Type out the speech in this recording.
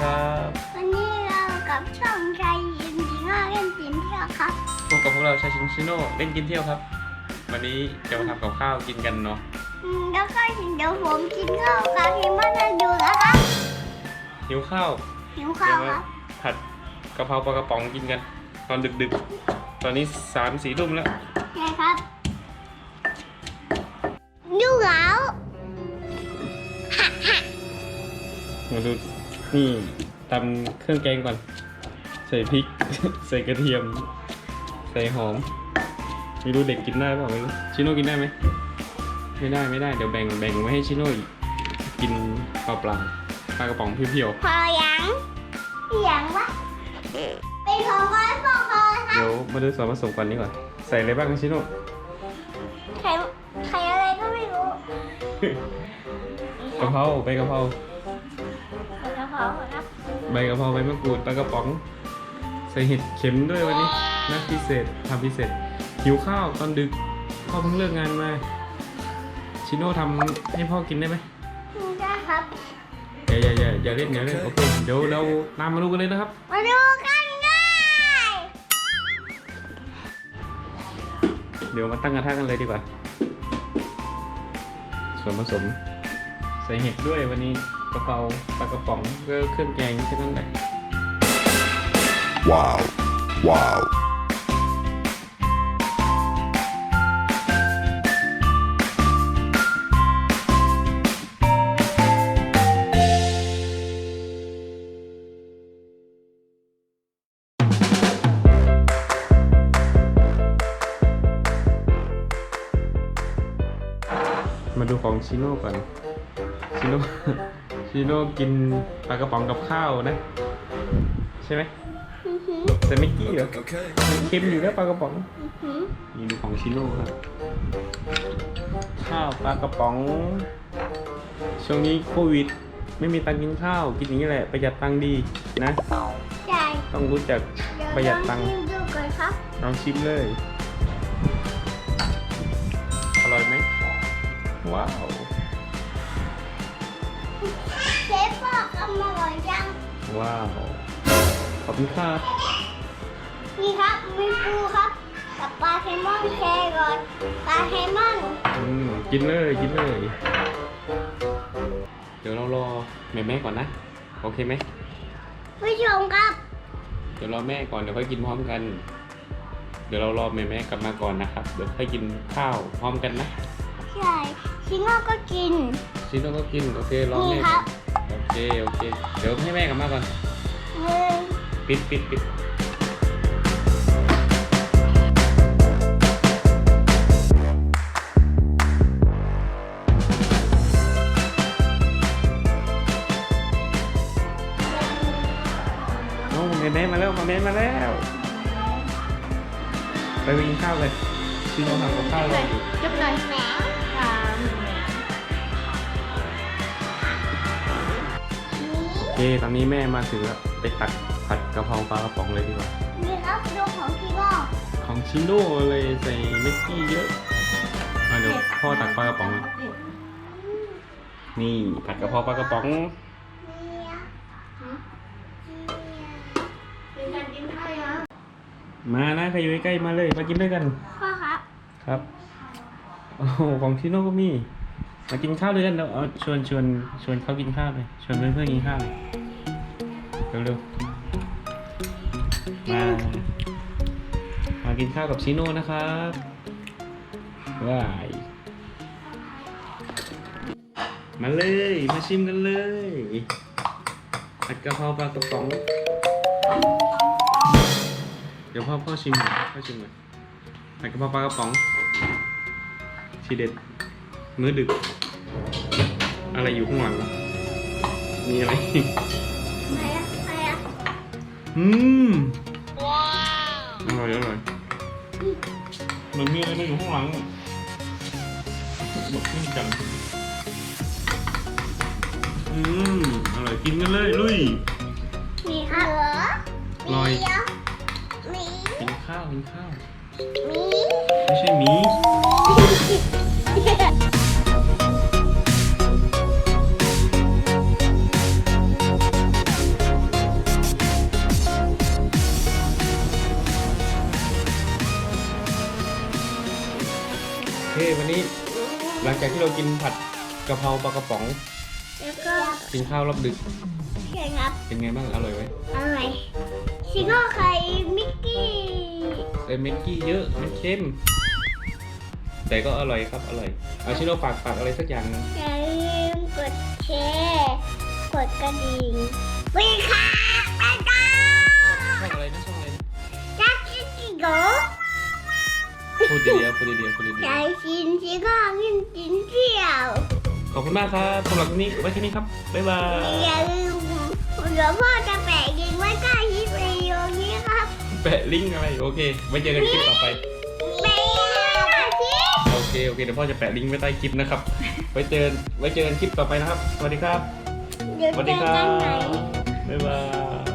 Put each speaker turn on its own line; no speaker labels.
ครับ
วันนี้เรากับช่องชายยินดีห้าเล่นจินเที่ยวครับ
พบกับพวกเราชายชินชิโน่เล่นกินเที่ยวครับ วันนี้จะมาทำกับข้าวกินกันเนาะ
อืมแล้วก็เดี๋ยวผมกินข้าวกับพี่มันจะอยู่แล้วครับ
หิวข้าว
หิวข้า
เดี๋ยวว
ค
มา
รับ
ผัดกะเพราปลากระป๋องกินกัน ตอนดึกๆ ตอนนี้สามสี่ทุ่มแล้ว
ใช่ครับดูเหงา
มาดู นี่ตำเครื่องแกงก่อน ใส่พริก ใส่กระเทียม ใส่หอม ไม่รู้เด็กกินได้เปล่าไม่รู้ชิโน่กินได้ไหม ไม่ได้ไม่ได้เดี๋ยวแบ่งแบ่งไว้ให้ชิโน่อีกกินเปล่าๆปลากระป๋องเพียว
พอยังยังวะเป็นของคอยฟองคอย
ๆ
ครับ
เดี๋ยวมาดูส่วนผสมก่อนนี้ก่อน ใส่อะไรบ้างชิโน่
ไข่ไข่อะไรก็ไม่รู้
กะเพราใบกะเพรา
ไข่กะ เพราครับ
ใบกะเพราใบมะกรูดปลากระป๋องใส่เห็ดเข็มด้วยวันนี้นัดพิเศษทำพิเศษ หิวข้าวตอนดึกพ่อเพิ่งเลิกงานมา ชิโน่ทำให้พ่อกินได้ไหม
ได้ครับ
อย่าอย่าอย่าอย่าเล่นอย่าเล่นโอเคเดี๋ยวเราตามมาดูกันเลยนะครับ
มาดูกันได้
เดี๋ยวมาตั้งกระทะกันเลยดีกว่า ส่วนผสมใส่เห็ดด้วยวันนี้ กะเพราปลากระป๋องก็เครื่องแกงแค่นั้นแหละ
Wow. Wow.
มาดูของชิโน่ก่อนชิโน่ ชิโน่กินปลากระป๋องกับข้าวนะ ใช่ไหม
อื้อหือ
แต่ไม่กี้เหรอ
Okay.
มันเค็มอยู่แล้วปลากระป๋อง
อื้อหือ
นี่ดูของชิโน่ครับข้าวปลากระป๋องช่วงนี้โควิด ไม่มีตังค์กินข้าว กินอย่างนี้แหละประหยัดตังค์ดีนะ
ใช่
ต้องรู้จัก
เดี๋ยว
ประหยัด
ล
ตั
อง
งค์
ชิมดูก่อนครับ
ลองชิมเลย อร่อยไหมว้าว ว้าว ขอบคุณครับ
นี่ครับมีปูครับ กับปลาแซลมอนแครอทปลาแซลมอน
อืมกินเลยกินเลย เดี๋ยวเรารอแม่แม่ก่อนนะ โอเคไหม
ผู้ชมครับ
เดี๋ยวรอแม่ก่อนเดี๋ยวค่อยกินพร้อมกัน เดี๋ยวเรารอแม่แม่กลับมาก่อนนะครับ เดี๋ยวค่อยกินข้าวพร้อมกันนะ
ใช่ชิโน่ก็กิน
ชิโน่ก็กิน โอเครอ
นี่
แม่
ค
ก่
รั
อบนโอ เคโอเค เดี๋ยวให้แม่กลับมาก่อน
หนึ่ง
ปิดปิดปิดโอ้แม่แม่มาแล้วมาแม่มาแล้ว ไปกินข้าวเลยชิโน่ทำกับข้าวรออยู่
จุ๊บ
ตอนนี้แม่มาถึงแล้วไปตักผัดกะเพราปลากระป๋องเลยดีกว่า
นี่ครับดูของชิโน่
ของชิโน่เลยใส่เม็กกี้เยอะมาเดี๋ยวพ่อตักปลากระป๋อง นี่ผัดกะเพราปลากระป๋อง
เนี่ย
เป็นการกินข้าวยัง
มานะใครอยู่ใกล้ๆมาเลย มากินด้วยกัน
พ่อครับ
ครับ โอ้โหของชิโน่ก็มี มากินข้าวด้วยกันเดี๋ยวเอาชวนชวนชวนเขากินข้าวเลยชวนเพื่อนๆกินข้าวเลยเร็วๆมามากินข้าวกับชิโน่นะครับว้ายมาเลยมาชิมกันเลยผัดกะเพราปลากระป๋องเดี๋ยวพ่อพ่อชิมหน่อยพ่อชิมหน่อยผัดกะเพราปลากระป๋องทีเด็ด มื้อดึก อะไรอยู่ข้างหลังวะมีอะไร
ไหนอะไหนอะ
อืมอร่อยอร่อยมันมีอะไรมาอยู่ข้างหลังบอกขึ้นกันอืมอร่อยกินกันเลยลุย
มีครับเหรอ
อร่อย
มีเหรอมี
กินข้าวกินข้าว
มี
ไม่ใช่หมี หลังจากที่เรากินผัดกะเพราปลากระป๋อง
แล้วก็
กินข้าวรอบดึก
ใช่ครับ
เป็นไงบ้างอร่อยไหม
อร่อยชิโก้ไข่มิกกี้
เอ้ยเม็ดกี้เยอะมันเค็ม แต่ก็อร่อยครับอร่อยเอาชิโร่ฝากฝากอะไรสักอย่างหนึ่ง
อย่าลืมกดแชร์กดกระดิ่งวิ่งค่ะ
พูดดีๆพูดดีๆพูดดี
ใจชินชิโก้กินจินเที่ยว
ๆขอบคุณมากครับสำหรับวันนี้ไว้แค่นี้ครับ บ๊ายบาย
อย่าลืมเดี๋ยวพ่อจะแปะยิงไว้ใต้คลิปวิดีโอนี้ครับ
แปะลิงก์อะไร โอเค ไว้เจอกันคลิปต่อไป
แปะยิงไว้ใต้คลิป
โอเค โอเค เดี๋ยวพ่อจะแปะลิงก์ไว้ใต้คลิปนะครับ ไว้เจอ ไว้เจอกันคลิปต่อไปนะครับ สวัสดีครับ
เดี๋ยว
สวัส
เจ
ดี
อ
ครั
กันใหม่
บบ๊ายบาย